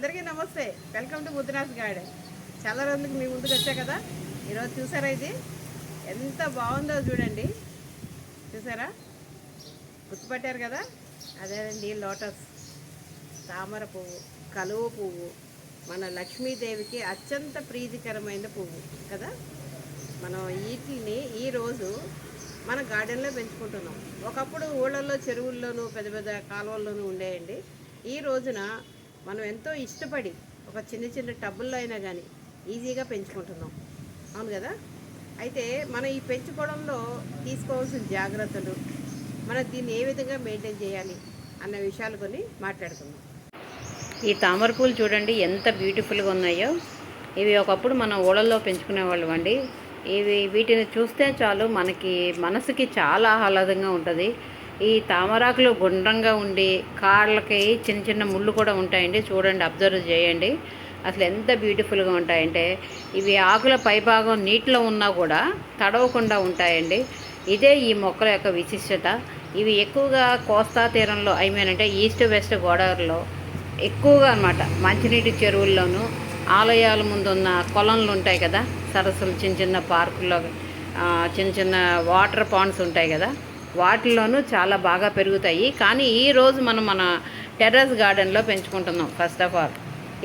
అందరికీ నమస్తే. Welcome to ముద్దునాథ్ garden చాలా రోజులకు మీ ముందుకు వచ్చా కదా? ఈరోజు చూసారా ఇది? ఎంత బాగుందో చూడండి. చూసారా? గుర్తుపట్టారు కదా? అదేనండి లోటస్. తామర పువ్వు కలువ పువ్వు మన లక్ష్మీదేవికి అత్యంత ప్రీతికరమైన పువ్వు కదా? మనం వీటిని ఈరోజు మన గార్డెన్లో పెంచుకుంటున్నాం. ఒకప్పుడు ఊళ్ళల్లో చెరువుల్లోనూ పెద్ద పెద్ద కాలువల్లోనూ ఉండేయండి. ఈ రోజున మనం ఎంతో ఇష్టపడి ఒక చిన్న చిన్న టబ్బుల్లో అయినా కానీ ఈజీగా పెంచుకుంటున్నాం. అవును కదా? అయితే మనం ఈ పెంచుకోవడంలో తీసుకోవాల్సిన జాగ్రత్తలు మనం దీన్ని ఏ విధంగా మెయింటైన్ చేయాలి అన్న విషయాలు కొన్ని మాట్లాడుకుందాం. ఈ తామర పూలు చూడండి ఎంత బ్యూటిఫుల్గా ఉన్నాయో. ఇవి ఒకప్పుడు మన ఊళ్ళల్లో పెంచుకునేవాళ్ళం అండి. ఇవి వీటిని చూస్తే చాలు మనకి మనసుకి చాలా ఆహ్లాదంగా ఉంటుంది. ఈ తామరాకులు గుండ్రంగా ఉండి కాళ్ళకి చిన్న చిన్న ముళ్ళు కూడా ఉంటాయండి. చూడండి అబ్జర్వ్ చేయండి. అసలు ఎంత బ్యూటిఫుల్గా ఉంటాయంటే ఇవి ఆకుల పైభాగం నీటిలో ఉన్నా కూడా తడవకుండా ఉంటాయండి. ఇదే ఈ మొక్కల యొక్క విశిష్టత. ఇవి ఎక్కువగా కోస్తా తీరంలో ఐ మీన్ అంటే ఈస్ట్ వెస్ట్ గోదావరిలో ఎక్కువగా అనమాట మంచినీటి చెరువుల్లోనూ ఆలయాల ముందు ఉన్న కొలంలు ఉంటాయి కదా సరస్సులు చిన్న చిన్న పార్కుల్లో చిన్న చిన్న వాటర్ పాండ్స్ ఉంటాయి కదా వాటిల్లోనూ చాలా బాగా పెరుగుతాయి. కానీ ఈరోజు మనం మన టెర్రస్ గార్డెన్లో పెంచుకుంటున్నాం ఫస్ట్ ఆఫ్ ఆల్.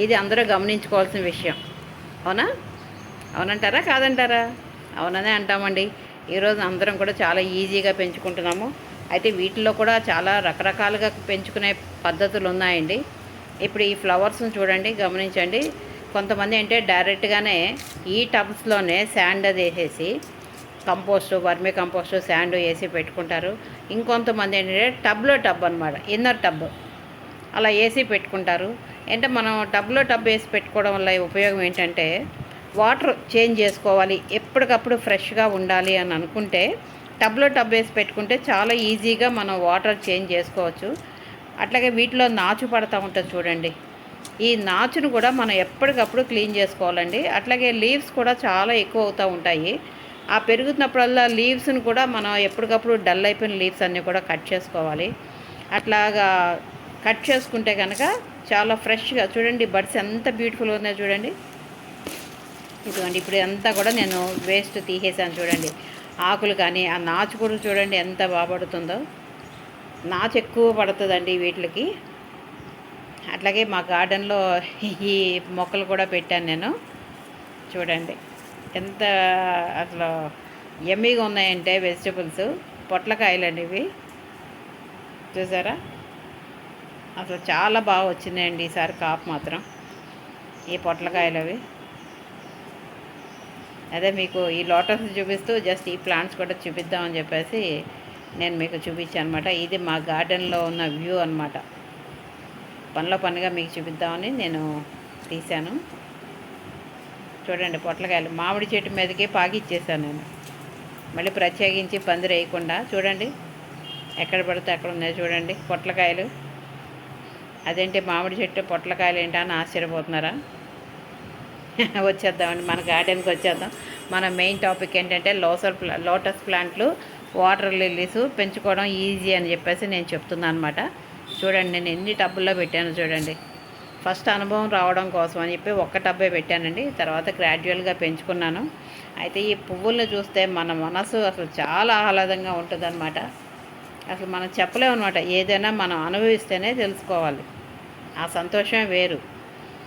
ఇది అందరూ గమనించుకోవాల్సిన విషయం. అవునా? అవునంటారా? కాదంటారా? అవుననే అంటామండి. ఈరోజు అందరం కూడా చాలా ఈజీగా పెంచుకుంటున్నాము. అయితే వీటిలో కూడా చాలా రకరకాలుగా పెంచుకునే పద్ధతులు ఉన్నాయండి. ఇప్పుడు ఈ ఫ్లవర్స్ని చూడండి గమనించండి. కొంతమంది అంటే డైరెక్ట్గానే ఈ టబ్స్లోనే శాండ్ అది వేసేసి కంపోస్టు వర్మి కంపోస్టు శాండ్ వేసి పెట్టుకుంటారు. ఇంకొంతమంది ఏంటంటే టబ్లో టబ్ అనమాట ఇన్నర్ టబ్. అలా వేసి పెట్టుకుంటారు. అంటే మనం టబ్లో టబ్ వేసి పెట్టుకోవడం వల్ల ఉపయోగం ఏంటంటే వాటర్ చేంజ్ చేసుకోవాలి. ఎప్పటికప్పుడు ఫ్రెష్గా ఉండాలి అని అనుకుంటే టబ్లో టబ్ వేసి పెట్టుకుంటే చాలా ఈజీగా మనం వాటర్ చేంజ్ చేసుకోవచ్చు. అట్లాగే వీటిలో నాచు పడతా ఉంటుంది చూడండి. ఈ నాచును కూడా మనం ఎప్పటికప్పుడు క్లీన్ చేసుకోవాలండి. అట్లాగే లీవ్స్ కూడా చాలా ఎక్కువ అవుతూ ఉంటాయి. ఆ పెరుగుతున్నప్పుడల్లా లీవ్స్ని కూడా మనం ఎప్పటికప్పుడు డల్ అయిపోయిన లీవ్స్ అన్నీ కూడా కట్ చేసుకోవాలి. అట్లాగా కట్ చేసుకుంటే కనుక చాలా ఫ్రెష్గా చూడండి బడ్స్ ఎంత బ్యూటిఫుల్గా ఉన్నాయో చూడండి. ఇటువంటి ఇప్పుడు అంతా కూడా నేను వేస్ట్ తీసేసాను చూడండి. ఆకులు కానీ ఆ నాచు కూడా చూడండి ఎంత బాగుపడుతుందో నాచు ఎక్కువ పడుతుందండి వీటికి. అట్లాగే మా గార్డెన్లో ఈ మొక్కలు కూడా పెట్టాను నేను. చూడండి. ఎంత అసలు ఎమ్మీగా ఉన్నాయంటే వెజిటబుల్స్ పొట్లకాయలండి ఇవి చూసారా? అసలు చాలా బాగా వచ్చిందండి ఈసారి కాపు మాత్రం ఈ పొట్లకాయలు అవి అదే మీకు ఈ లోటస్ చూపిస్తూ జస్ట్ ఈ ప్లాంట్స్ కూడా చూపిద్దామని చెప్పేసి నేను మీకు చూపించాను అనమాట ఇది మా గార్డెన్లో ఉన్న వ్యూ అనమాట పనిలో పనిగా మీకు చూపిద్దామని నేను తీశాను. చూడండి పొట్లకాయలు. మామిడి చెట్టు మీదకి పాకిచ్చేసాను నేను. మళ్ళీ ప్రత్యేకించి పందిరి వేయకుండా చూడండి. ఎక్కడ పడితే అక్కడ ఉన్నాయి చూడండి పొట్లకాయలు. అదేంటి మామిడి చెట్టు పొట్లకాయలు ఏంటా అని ఆశ్చర్యపోతున్నారా? వచ్చేద్దామండి మన గార్డెన్కి వచ్చేద్దాం. మన మెయిన్ టాపిక్ ఏంటంటే లోసర్ ప్లా లోటస్ ప్లాంట్లు వాటర్ లిల్లీస్ పెంచుకోవడం ఈజీ అని చెప్పేసి నేను చెప్తున్నాను అనమాట చూడండి నేను ఎన్ని టబ్బుల్లో పెట్టాను చూడండి. ఫస్ట్ అనుభవం రావడం కోసం అని చెప్పి ఒక్క డబ్బే పెట్టానండి. తర్వాత గ్రాడ్యువల్గా పెంచుకున్నాను. అయితే ఈ పువ్వుల్ని చూస్తే మన మనసు అసలు చాలా ఆహ్లాదంగా ఉంటుందన్నమాట. అసలు మనం చెప్పలేమన్నమాట. ఏదైనా మనం అనుభవిస్తేనే తెలుసుకోవాలి. ఆ సంతోషమే వేరు.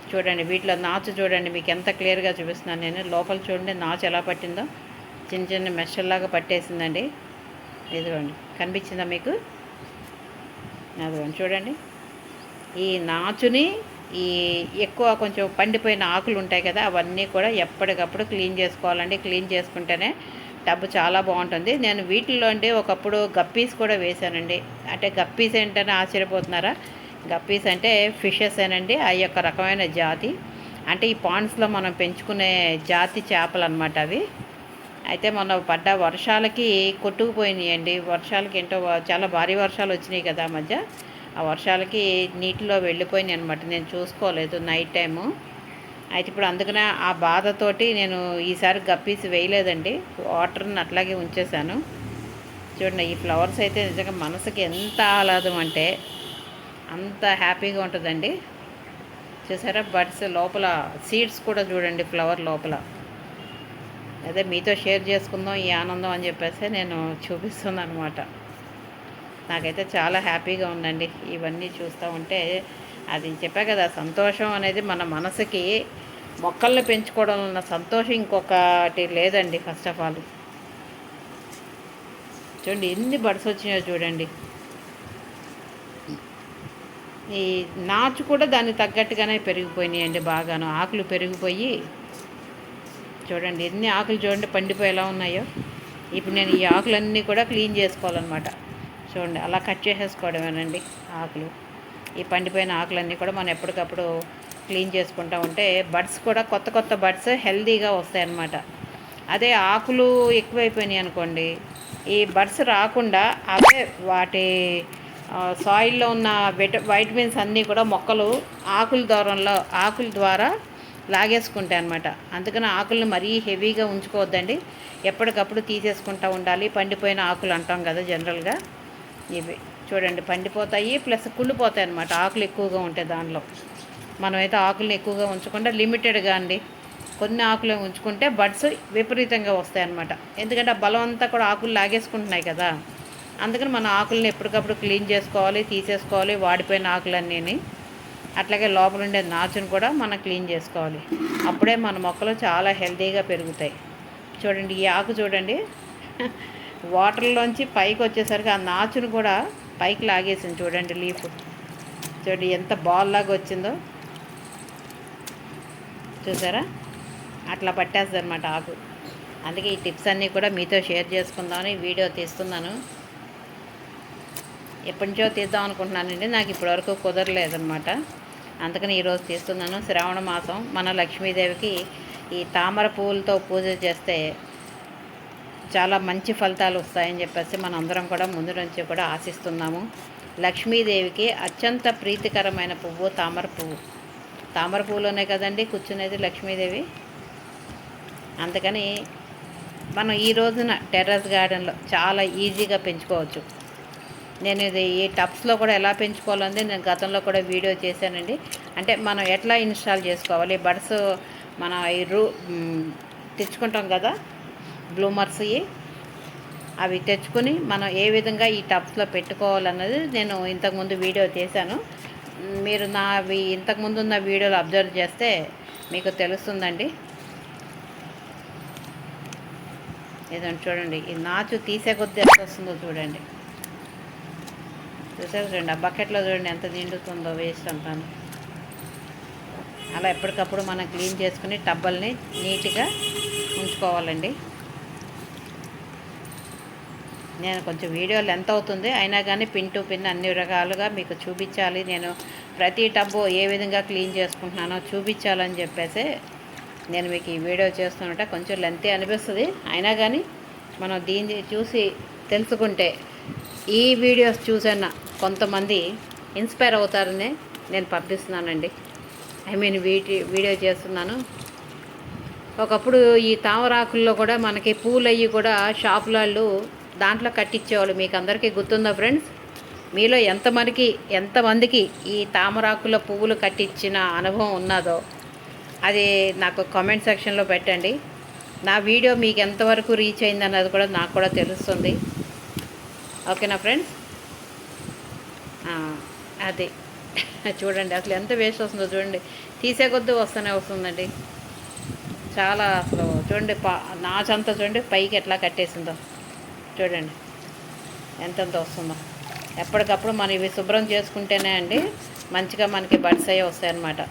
చూడండి వీటిలో నాచు చూడండి మీకు ఎంత క్లియర్గా చూపిస్తున్నాను నేను. లోపల చూడండి నాచు ఎలా పట్టిందో. చిన్న చిన్న మెషల్లాగా పట్టేసిందండి. ఇదిగోండి కనిపించిందా మీకు? అదిగోండి చూడండి. ఈ నాచుని ఈ ఎక్కువ కొంచెం పండిపోయిన ఆకులు ఉంటాయి కదా అవన్నీ కూడా ఎప్పటికప్పుడు క్లీన్ చేసుకోవాలండి. క్లీన్ చేసుకుంటేనే టబ్ చాలా బాగుంటుంది. నేను వీటిల్లో అంటే ఒకప్పుడు గప్పీస్ కూడా వేశానండి. అంటే గప్పీస్ ఏంటని ఆశ్చర్యపోతున్నారా? గప్పీస్ అంటే ఫిషెస్ ఏనండి ఆ యొక్క రకమైన జాతి. అంటే ఈ పాండ్స్లో మనం పెంచుకునే జాతి చేపలు అనమాట అవి. అయితే మొన్న పడ్డ వర్షాలకి కొట్టుకుపోయినాయండి. వర్షాలకి ఏంటో చాలా భారీ వర్షాలు వచ్చినాయి కదా మధ్య. ఆ వర్షాలకి నీటిలో వెళ్ళిపోయినాయి అనమాట నేను చూసుకోలేదు నైట్ టైము. అయితే ఇప్పుడు అందుకనే ఆ బాధతోటి నేను ఈసారి గప్పీసి వేయలేదండి. వాటర్ని అట్లాగే ఉంచేశాను. చూడండి ఈ ఫ్లవర్స్ అయితే నిజంగా మనసుకి ఎంత ఆహ్లాదం అంటే అంత హ్యాపీగా ఉంటుందండి. చూసారా బడ్స్ లోపల సీడ్స్ కూడా చూడండి ఫ్లవర్ లోపల. అదే మీతో షేర్ చేసుకుందాం ఈ ఆనందం అని చెప్పేసి నేను చూపిస్తున్నాను అనమాట నాకైతే చాలా హ్యాపీగా ఉందండి. ఇవన్నీ చూస్తూ ఉంటే అది చెప్పా కదా సంతోషం అనేది మన మనసుకి మొక్కల్ని పెంచుకోవడం ఉన్న సంతోషం ఇంకొకటి లేదండి ఫస్ట్ ఆఫ్ ఆల్. చూడండి ఎన్ని బడ్స్ వచ్చినాయో చూడండి. ఈ నాచు కూడా దానికి తగ్గట్టుగానే పెరిగిపోయినాయండి బాగాను. ఆకులు పెరిగిపోయి చూడండి ఎన్ని ఆకులు చూడండి పండిపోయి ఎలా ఉన్నాయో. ఇప్పుడు నేను ఈ ఆకులన్నీ కూడా క్లీన్ చేసుకోవాలన్నమాట. చూడండి అలా కట్ చేసేసుకోవడమేనండి ఆకులు. ఈ పండిపోయిన ఆకులన్నీ కూడా మనం ఎప్పటికప్పుడు క్లీన్ చేసుకుంటూ ఉంటే బడ్స్ కూడా కొత్త కొత్త బడ్స్ హెల్తీగా వస్తాయన్నమాట. అదే ఆకులు ఎక్కువైపోయినాయి అనుకోండి ఈ బడ్స్ రాకుండా అవే వాటి సాయిల్లో ఉన్న విట వైటమిన్స్ అన్నీ కూడా మొక్కలు ఆకుల దూరంలో ఆకుల ద్వారా లాగేసుకుంటాయి అనమాట అందుకని ఆకులను మరీ హెవీగా ఉంచుకోవద్దండి. ఎప్పటికప్పుడు తీసేసుకుంటూ ఉండాలి. పండిపోయిన ఆకులు అంటాం కదా జనరల్గా. ఇవి. చూడండి పండిపోతాయి ప్లస్ కుళ్ళిపోతాయి అనమాట ఆకులు ఎక్కువగా ఉంటాయి దానిలో. మనమైతే ఆకులను ఎక్కువగా ఉంచకుండా లిమిటెడ్గా అండి. కొన్ని ఆకులు ఉంచుకుంటే బడ్స్ విపరీతంగా వస్తాయి అన్నమాట. ఎందుకంటే ఆ బలం అంతా కూడా ఆకులు లాగేసుకుంటున్నాయి కదా. అందుకని మన ఆకులను ఎప్పటికప్పుడు క్లీన్ చేసుకోవాలి తీసేసుకోవాలి వాడిపోయిన ఆకులన్నీ అట్లాగే లోపల ఉండే నాచును కూడా మనం క్లీన్ చేసుకోవాలి. అప్పుడే మన మొక్కలు చాలా హెల్తీగా పెరుగుతాయి. చూడండి ఈ ఆకు చూడండి. వాటర్లోంచి పైకి వచ్చేసరికి ఆ నాచును కూడా పైకి లాగేసింది చూడండి లీఫ్. చూడండి ఎంత బాల్ లాగా వచ్చిందో. చూసారా? అట్లా పట్టేస్తుంది అనమాట ఆకు. అందుకే ఈ టిప్స్ అన్నీ కూడా మీతో షేర్ చేసుకుందామని వీడియో తీస్తున్నాను. ఎప్పటి నుంచో తీద్దాం అనుకుంటున్నానండి. నాకు ఇప్పటివరకు కుదరలేదనమాట అందుకని ఈరోజు తీస్తున్నాను. శ్రావణ మాసం. మన లక్ష్మీదేవికి ఈ తామర పువ్వులతో పూజ చేస్తే చాలా మంచి ఫలితాలు వస్తాయని చెప్పేసి మనం అందరం కూడా ముందు నుంచి కూడా ఆశిస్తున్నాము. లక్ష్మీదేవికి అత్యంత ప్రీతికరమైన పువ్వు తామర పువ్వు. తామర పువ్వులోనే కదండి కూర్చునేది లక్ష్మీదేవి. అందుకని మనం ఈ రోజున టెర్రస్ గార్డెన్లో చాలా ఈజీగా పెంచుకోవచ్చు. నేను ఇది ఈ టబ్స్లో కూడా ఎలా పెంచుకోవాలని నేను గతంలో కూడా వీడియో చేశానండి. అంటే మనం ఎట్లా ఇన్స్టాల్ చేసుకోవాలి? బడ్స్ మన ఈ రూ తెచ్చుకుంటాం కదా బ్లూమర్స్వి అవి తెచ్చుకొని మనం ఏ విధంగా ఈ టబ్స్లో పెట్టుకోవాలన్నది నేను ఇంతకుముందు వీడియో చేశాను మీరు నా వి- ఇంతకుముందు ఉన్న వీడియోలు అబ్జర్వ్ చేస్తే మీకు తెలుస్తుందండి. ఏదండి చూడండి ఈ నాచు తీసే కొద్ది ఎంత వస్తుందో చూడండి. చూసారు చూడండి ఆ బకెట్లో చూడండి ఎంత నిండుతుందో వేస్ట్ అంతాను. అలా ఎప్పటికప్పుడు మనం క్లీన్ చేసుకుని టబ్బల్ని నీట్గా ఉంచుకోవాలండి. నేను కొంచెం వీడియో లెంత్ అవుతుంది. అయినా కానీ పిన్ టు పిన్ అన్ని రకాలుగా మీకు చూపించాలి. నేను ప్రతి టబ్బు ఏ విధంగా క్లీన్ చేసుకుంటున్నానో చూపించాలని చెప్పేసి నేను మీకు ఈ వీడియో చేస్తుంటే కొంచెం లెంతే అనిపిస్తుంది. అయినా కానీ మనం దీన్ని చూసి తెలుసుకుంటే ఈ వీడియోస్ చూసిన కొంతమంది ఇన్స్పైర్ అవుతారని నేను పంపిస్తున్నానండి. ఐ మీన్ వీటి వీడియో చేస్తున్నాను. ఒకప్పుడు ఈ తామరాకుల్లో కూడా మనకి పూలు అయ్యి కూడా షాపులలో దాంట్లో కట్టించేవాళ్ళు మీకు అందరికీ గుర్తుందా ఫ్రెండ్స్? మీలో ఎంతమందికి ఎంతమందికి ఈ తామరాకుల పువ్వులు కట్టించిన అనుభవం ఉన్నదో అది నాకు కామెంట్ సెక్షన్లో పెట్టండి. నా వీడియో మీకు ఎంతవరకు రీచ్ అయింది అన్నది కూడా నాకు కూడా తెలుస్తుంది. ఓకేనా ఫ్రెండ్స్ అది. చూడండి అసలు ఎంత వేస్ట్ వస్తుందో చూడండి. తీసే కొద్దీ వస్తూనే వస్తుందండి. చాలా అసలు చూడండి పా నాచంతా చూడండి పైకి ఎట్లా కట్టేసిందో. చూడండి. ఎంతెంత వస్తుందో. ఎప్పటికప్పుడు మనం ఇవి శుభ్రం చేసుకుంటేనే అండి మంచిగా మనకి బడ్స్ అయ్యి వస్తాయి అన్నమాట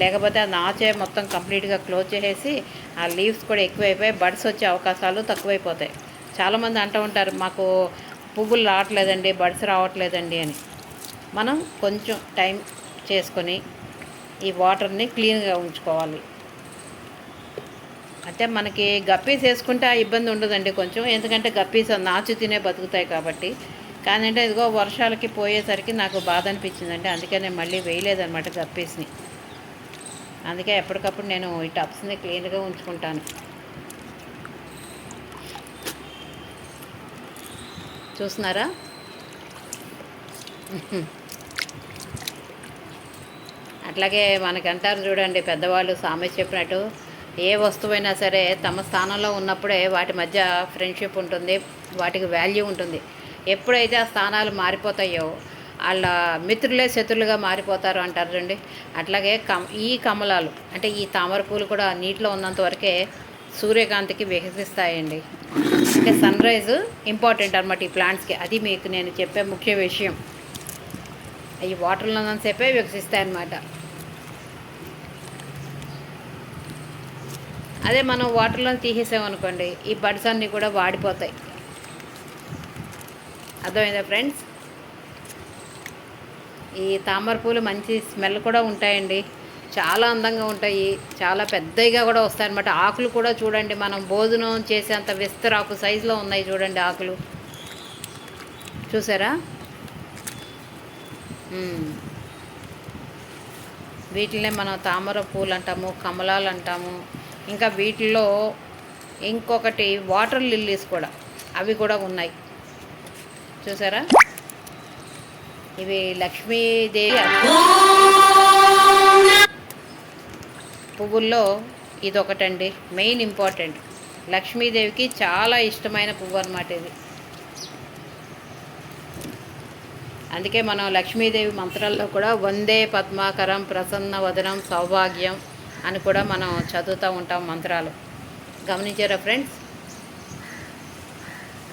లేకపోతే ఆ నాచే మొత్తం కంప్లీట్గా క్లోజ్ చేసేసి ఆ లీవ్స్ కూడా ఎక్కువైపోయి బడ్స్ వచ్చే అవకాశాలు తక్కువైపోతాయి. చాలామంది అంటూ ఉంటారు మాకు పువ్వులు రావట్లేదండి బడ్స్ రావట్లేదండి అని. మనం కొంచెం టైం చేసుకొని ఈ వాటర్ని క్లీన్గా ఉంచుకోవాలి. అంటే మనకి గప్పీస్ వేసుకుంటే ఆ ఇబ్బంది ఉండదండి కొంచెం. ఎందుకంటే గప్పీస్ నాచు తినే బతుకుతాయి కాబట్టి. కానీ అంటే ఇదిగో వర్షాలకి పోయేసరికి నాకు బాధ అనిపించిందండి. అందుకే నేను మళ్ళీ వేయలేదనమాట గప్పీస్ని. అందుకే ఎప్పటికప్పుడు నేను ఈ టబ్స్ని క్లీన్గా ఉంచుకుంటాను. చూస్తున్నారా? అట్లాగే మనకంటారు చూడండి పెద్దవాళ్ళు సామెత చెప్పినట్టు ఏ వస్తువైనా సరే తమ స్థానంలో ఉన్నప్పుడే వాటి మధ్య ఫ్రెండ్షిప్ ఉంటుంది వాటికి వాల్యూ ఉంటుంది. ఎప్పుడైతే ఆ స్థానాలు మారిపోతాయో వాళ్ళ మిత్రులే శత్రులుగా మారిపోతారు అంటారు అండి అట్లాగే కమ ఈ కమలాలు అంటే ఈ తామర పూలు కూడా నీటిలో ఉన్నంత వరకే సూర్యకాంతికి వికసిస్తాయండి అంటే సన్ రైజ్ ఇంపార్టెంట్ అనమాట ఈ ప్లాంట్స్కి అది మీకు నేను చెప్పే ముఖ్య విషయం. అవి వాటర్లో ఉన్నంతసేపే వికసిస్తాయి అన్నమాట అదే మనం వాటర్లో తీసేసామనుకోండి ఈ బడ్స్ అన్నీ కూడా వాడిపోతాయి. అర్థమైందా ఫ్రెండ్స్? ఈ తామర పూలు మంచి స్మెల్ కూడా ఉంటాయండి. చాలా అందంగా ఉంటాయి. చాలా పెద్దగా కూడా వస్తాయన్నమాట. ఆకులు కూడా చూడండి మనం భోజనం చేసేంత విస్తరాకు సైజులో ఉన్నాయి చూడండి ఆకులు. చూసారా? వీటినే మనం తామర పూలు అంటాము కమలాలు అంటాము. ఇంకా వీటిలో ఇంకొకటి వాటర్ లిల్లీస్ కూడా. అవి కూడా ఉన్నాయి. చూసారా? ఇవి లక్ష్మీదేవి పువ్వుల్లో ఇదొకటండి. Main important. లక్ష్మీదేవికి చాలా ఇష్టమైన పువ్వు అనమాట ఇది. అందుకే మనం లక్ష్మీదేవి మంత్రాల్లో కూడా వందే పద్మాకరం ప్రసన్న వదనం సౌభాగ్యం అని కూడా మనం చదువుతూ ఉంటాం మంత్రాలు. గమనించారా ఫ్రెండ్స్?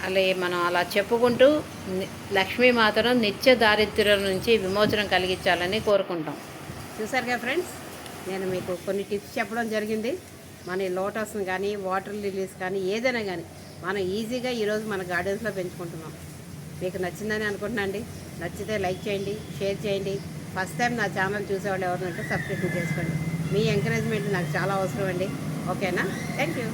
అలా మనం అలా చెప్పుకుంటూ లక్ష్మీ మాత్రం నిత్య దారిద్ర్యం నుంచి విమోచనం కలిగించాలని కోరుకుంటాం. చూసారుగా ఫ్రెండ్స్? నేను మీకు కొన్ని టిప్స్ చెప్పడం జరిగింది. మన లోటస్ని కానీ వాటర్ లిలీస్ కానీ ఏదైనా కానీ మనం ఈజీగా ఈరోజు మన గార్డెన్స్లో పెంచుకుంటున్నాం. మీకు నచ్చిందని అనుకుంటున్నా అండి. నచ్చితే లైక్ చేయండి షేర్ చేయండి. ఫస్ట్ టైం నా ఛానల్ చూసేవాళ్ళు ఎవరు ఉంటే సబ్స్క్రైబ్ చేసుకోండి. మీ ఎంకరేజ్మెంట్ నాకు చాలా అవసరం అండి ఓకేనా థ్యాంక్ యూ